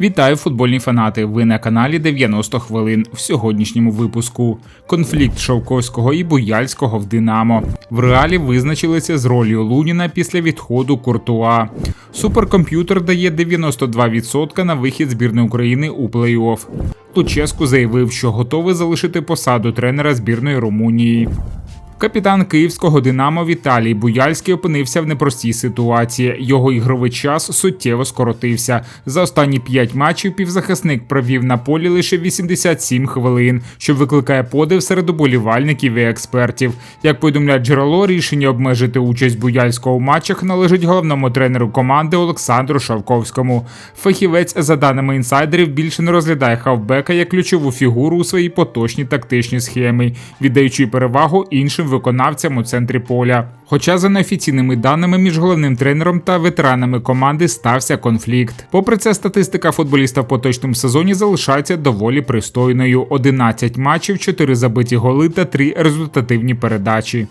Вітаю футбольні фанати. Ви на каналі 90 хвилин. В сьогоднішньому випуску конфлікт Шовковського і Буяльського в Динамо. В реалі визначилися з ролью Луніна після відходу Куртуа. Суперкомп'ютер дає 92% на вихід збірної України у плей-офф. Луческу заявив, що готовий залишити посаду тренера збірної Румунії. Капітан київського Динамо Віталій Буяльський опинився в непростій ситуації. Його ігровий час суттєво скоротився. За останні п'ять матчів півзахисник провів на полі лише 87 хвилин, що викликає подив серед уболівальників і експертів. Як повідомляє джерело, рішення обмежити участь Буяльського у матчах належить головному тренеру команди Олександру Шавковському. Фахівець, за даними інсайдерів, більше не розглядає хавбека як ключову фігуру у своїй поточній тактичній схемі, віддаючи перевагу іншим виконавцям у центрі поля. Хоча за неофіційними даними між головним тренером та ветеранами команди стався конфлікт. Попри це, статистика футболіста в поточному сезоні залишається доволі пристойною: 11 матчів, 4 забиті голи та 3 результативні передачі.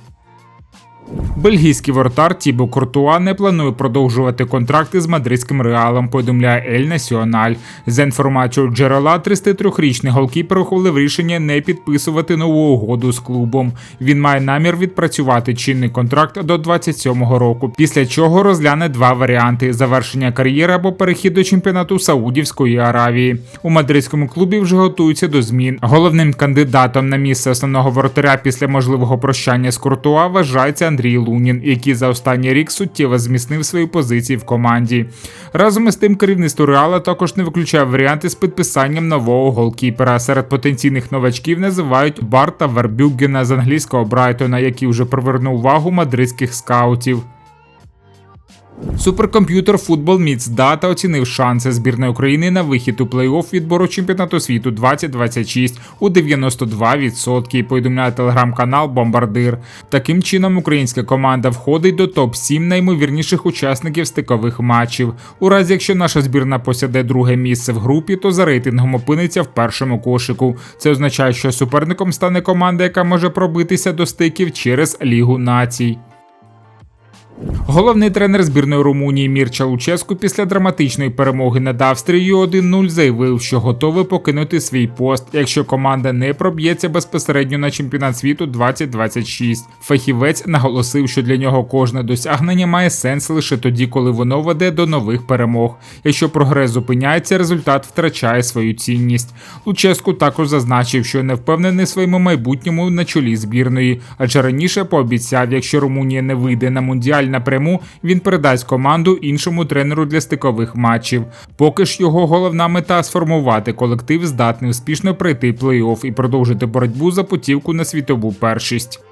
Бельгійський воротар Тібо Куртуа не планує продовжувати контракти з мадридським реалом. Повідомляє Ель Національ. За інформацією джерела, 33-річний голкіпер ухвалив рішення не підписувати нову угоду з клубом. Він має намір відпрацювати чинний контракт до 27-го року, після чого розгляне два варіанти: завершення кар'єри або перехід до чемпіонату Саудівської Аравії. У мадридському клубі вже готуються до змін. Головним кандидатом на місце основного воротаря після можливого прощання з Куртуа вважається Андрій Лунін, який за останній рік суттєво зміцнив свої позиції в команді. Разом із тим, керівництво Реала також не виключає варіанти з підписанням нового голкіпера. Серед потенційних новачків називають Барта Вербюгена з англійського Брайтона, який вже привернув увагу мадридських скаутів. Суперкомп'ютер Football Meets Data оцінив шанси збірної України на вихід у плей-офф відбору чемпіонату світу 2026 у 92%, повідомляє телеграм-канал Бомбардир. Таким чином, українська команда входить до топ-7 наймовірніших учасників стикових матчів. У разі, якщо наша збірна посяде друге місце в групі, то за рейтингом опиниться в першому кошику. Це означає, що суперником стане команда, яка може пробитися до стиків через Лігу націй. Головний тренер збірної Румунії Мірча Луческу після драматичної перемоги над Австрією 1-0 заявив, що готовий покинути свій пост, якщо команда не проб'ється безпосередньо на чемпіонат світу 2026. Фахівець наголосив, що для нього кожне досягнення має сенс лише тоді, коли воно веде до нових перемог. Якщо прогрес зупиняється, результат втрачає свою цінність. Луческу також зазначив, що не впевнений своєму майбутньому на чолі збірної, адже раніше пообіцяв, якщо Румунія не вийде на мундіаль напряму, він передасть команду іншому тренеру для стикових матчів. Поки ж його головна мета сформувати колектив, здатний успішно пройти плей-офф і продовжити боротьбу за путівку на світову першість.